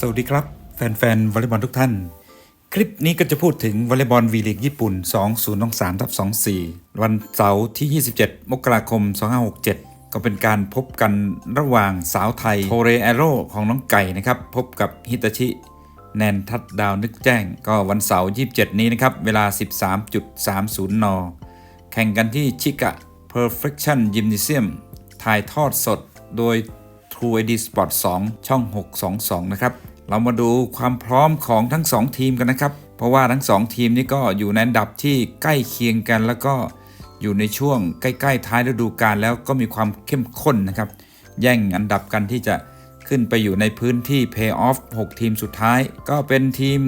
สวัสดีครับ แฟนๆวอลเลย์บอลทุกท่าน คลิปนี้ก็จะพูดถึงวอลเลย์บอลวีลีกญี่ปุ่น 2023ทับ24 วันเสาร์ที่ 27 มกราคม 2567 ก็เป็นการพบกันระหว่างสาวไทยโทเรแอโรของน้องไก่นะครับ พบกับฮิตาชิแนนทัดดาวนึกแจ้ง ก็วันเสาร์27 นี้นะครับ เวลา 13.30 น แข่งกันที่ชิกะ Perfection Gymnasium ถ่ายทอดสดโดย True ID Sport 2 ช่อง 622 นะครับ เรามาดูความพร้อมของทั้ง 2 ทีมกันนะครับ เพราะว่าทั้ง 2 ทีมนี้ก็อยู่ในอันดับที่ใกล้เคียงกัน แล้วก็อยู่ในช่วงใกล้ๆท้ายฤดูกาลแล้วก็มีความเข้มข้นนะครับ แย่งอันดับกันที่จะขึ้นไปอยู่ในพื้นที่ Play-off 6ทีมสุดท้าย ก็เป็นทีม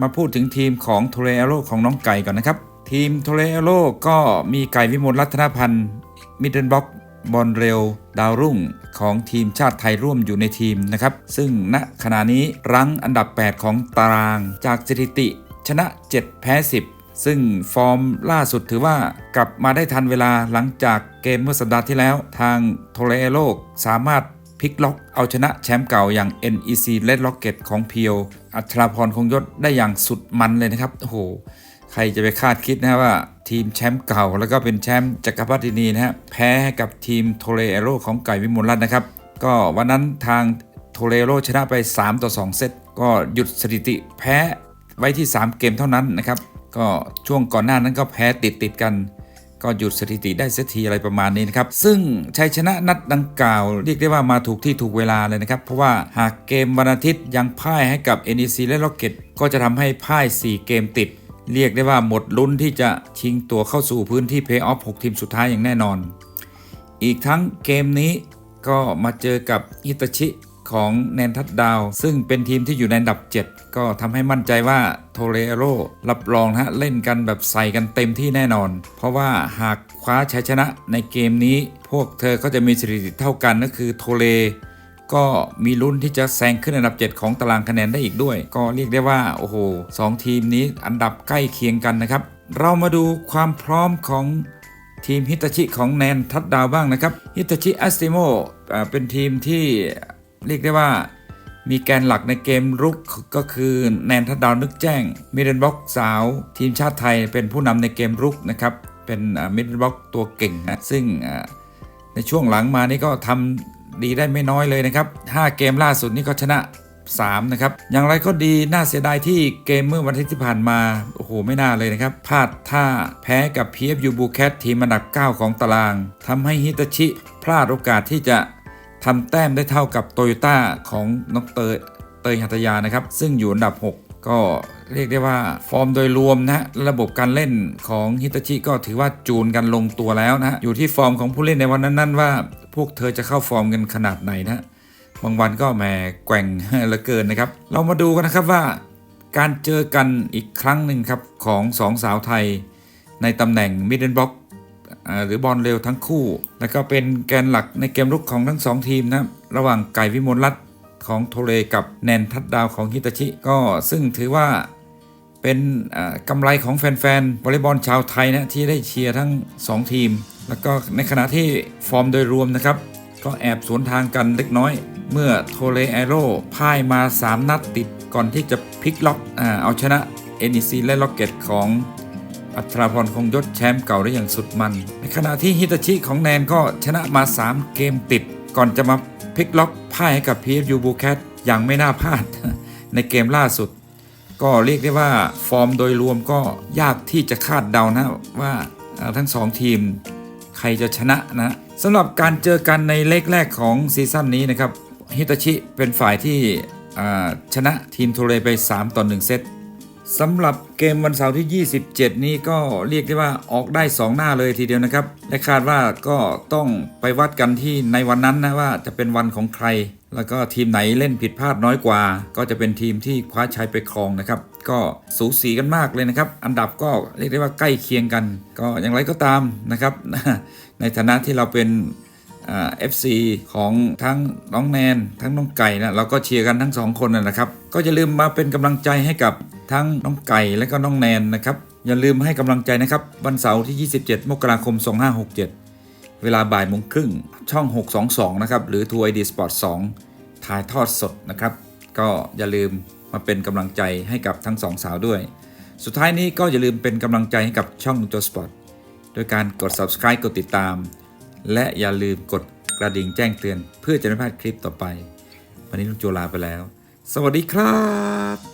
มาพูดถึงทีมของโทเรโรของน้องไก่ก่อนนะครับ ทีมโทเรโรก็มีไก่วิมลรัตนพันธ์มิดเดิลบ็อก บอลเร็ว ดาวรุ่งของทีมชาติไทยร่วมอยู่ในทีมนะครับ ซึ่งณขณะนี้รั้งอันดับ 8 ของตารางจากสถิติ ชนะ 7 แพ้ 10 ซึ่งฟอร์มล่าสุดถือว่ากลับมาได้ทันเวลาหลังจากเกมเมื่อสัปดาห์ที่แล้ว ทางโทเรโลกสามารถพลิกล็อกเอาชนะแชมป์เก่าอย่าง NEC Red Rocket ของเพียว อัชราพรคงยศได้อย่างสุดมันเลยนะครับโอ้โห ใครจะไปคาดคิดนะว่าทีมแชมป์เก่า แล้วก็เป็นแชมป์จักรพรรดินีนะฮะแพ้ให้กับทีมโทเรโรของไก่วิมลรัตน์นะครับ ก็วันนั้นทางโทเรโรชนะไป 3 ต่อ 2 เซตก็หยุดสถิติแพ้ไว้ที่ 3 เกมเท่านั้นนะครับ ก็ช่วงก่อนหน้านั้นก็แพ้ติดติดกัน ก็หยุดสถิติได้เสียทีอะไรประมาณนี้นะครับ ซึ่งชัยชนะนัดดังกล่าว เรียกได้ว่ามาถูกที่ถูกเวลาเลยนะครับ เพราะว่าหากเกมวันอาทิตย์ยังพ่ายให้กับ NEC และ Rocket ก็จะทำให้พ่าย 4 เกมติด เรียกได้ว่าหมดลุ้นที่จะชิงตัวเข้าสู่พื้นที่เพย์ออฟ6ทีมสุดท้ายอย่างแน่นอน อีกทั้งเกมนี้ก็มาเจอกับฮิตาชิของแนนทัดดาว ซึ่งเป็นทีมที่อยู่ในอันดับ 7 ก็ทำให้มั่นใจว่าโทเรโรรับรองฮะเล่นกันแบบใส่กันเต็มที่แน่นอน เพราะว่าหากคว้าชัยชนะในเกมนี้ พวกเธอก็จะมีสถิติเท่ากันก็คือโทเร ก็มีลุ้นที่จะแซงขึ้นอันดับ 7 ของตารางคะแนนได้อีกด้วย ก็เรียกได้ว่าโอ้โหสองทีมนี้อันดับใกล้เคียงกันนะครับ เรามาดูความพร้อมของทีมฮิตาชิของแนนทัดดาวบ้างนะครับฮิตาชิอัสติโมเป็นทีมที่เรียกได้ว่ามีแกนหลักในเกมรุกก็คือแนนทัดดาวนึกแจ้งมิดเดิลบ็อกสาว ทีมชาติไทยเป็นผู้นำในเกมรุกนะครับเป็นมิดเดิลบ็อกตัวเก่งนะซึ่งในช่วงหลังมานี่ก็ทำ ดีได้ไม่น้อยเลยนะครับ 5 เกมล่าสุดนี่ก็ชนะ 3 นะครับ อย่างไรก็ดีน่าเสียดายที่เกมเมื่อวันอาทิตย์ที่ผ่านมา โอ้โห ไม่น่าเลยนะครับ พลาดท่าแพ้กับ PFU b u c a t ทีมอันดับ 9 ของตารางทำให้ฮิตาชิ พลาดโอกาสที่จะทำแต้มได้เท่ากับโตโยต้าของน้องเตยเตยหัตยานะครับ ซึ่งอยู่อันดับ 6ก็เรียกได้ว่าฟอร์มโดยรวมนะระบบการเล่นของฮิตาชิก็ถือว่าจูนกันลงตัวแล้วนะอยู่ที่ฟอร์มของผู้เล่นในวันนั้นๆว่า พวกเธอจะเข้าฟอร์มกันขนาดไหนนะบางวันก็แหมแกว่งเหลือเกินนะครับ เรามาดูกันนะครับว่าการเจอกันอีกครั้งหนึ่งครับของสองสาวไทย ในตำแหน่งมิดเดิลบ็อกหรือบอลเร็วทั้งคู่ แล้วก็เป็นแกนหลักในเกมรุกของทั้งสองทีมนะระหว่างไก่วิมลรัตของโทเรกับแนนทัดดาวของฮิตาชิ ก็ซึ่งถือว่า เป็นอ่ากำไรของแฟนๆวอลเลย์บอลชาวไทยนะที่ได้เชียร์ทั้ง 2 ทีม แล้วก็ในขณะที่ฟอร์มโดยรวมนะครับ ก็แอบสวนทางกันเล็กน้อย เมื่อโทเลแอโร่พ่ายมา 3 นัดติดก่อนที่จะพลิกล็อกอาเอาชนะ NEC และล็อกเก็ตของอัตราพรคงยศแชมป์เก่าได้อย่างสุดมัน ในขณะที่ฮิตาชิของแนนก็ชนะมา 3 เกมติด ก่อนจะมาพลิกล็อกพ่ายให้กับ PFU b u c a t อย่างไม่น่าพลาดในเกมล่าสุด ก็เรียกได้ว่าฟอร์มโดยรวมก็ยากที่จะคาดเดานะว่าเอ่อทั้งสองทีมใครจะชนะนะสำหรับการเจอกันในเลกแรกของซีซั่นนี้นะครับฮิตาชิเป็นฝ่ายที่ชนะทีมโทเรไป 3 ต่อ 1 เซตสำหรับเกมวันเสาร์ที่ 27 นี้ก็เรียกได้ว่าออกได้ 2 หน้าเลยทีเดียวนะครับ และคาดว่าก็ต้องไปวัดกันที่ในวันนั้นนะว่าจะเป็นวันของใคร แล้วก็ทีมไหนเล่นผิดพลาดน้อยกว่า ก็จะเป็นทีมที่คว้าชัยไปครองนะครับ ก็สูสีกันมากเลยนะครับ อันดับก็เรียกได้ว่าใกล้เคียงกัน ก็อย่างไรก็ตามนะครับ ในฐานะที่เราเป็นเอฟซีของทั้งน้องแนน ทั้งน้องไก่นะเราก็เชียร์กันทั้งสองคนนะครับ ก็อย่าลืมมาเป็นกำลังใจให้กับทั้งน้องไก่และก็น้องแนนนะครับ อย่าลืมให้กำลังใจนะครับ วันเสาร์ที่ 27 มกราคม 2567 เวลาบ่ายโมงครึ่งช่อง 622 นะครับ หรือ True ID Sport 2ถ่ายทอดสดนะครับ ก็อย่าลืมมาเป็นกำลังใจให้กับทั้งสองสาวด้วย สุดท้ายนี้ก็อย่าลืมเป็นกำลังใจให้กับช่องตัวสปอร์ตโดยการกด subscribe กดติดตาม และอย่าลืมกดกระดิ่งแจ้งเตือน เพื่อจะไม่พลาดคลิปต่อไป วันนี้ลุงโจลาไปแล้ว สวัสดีครับ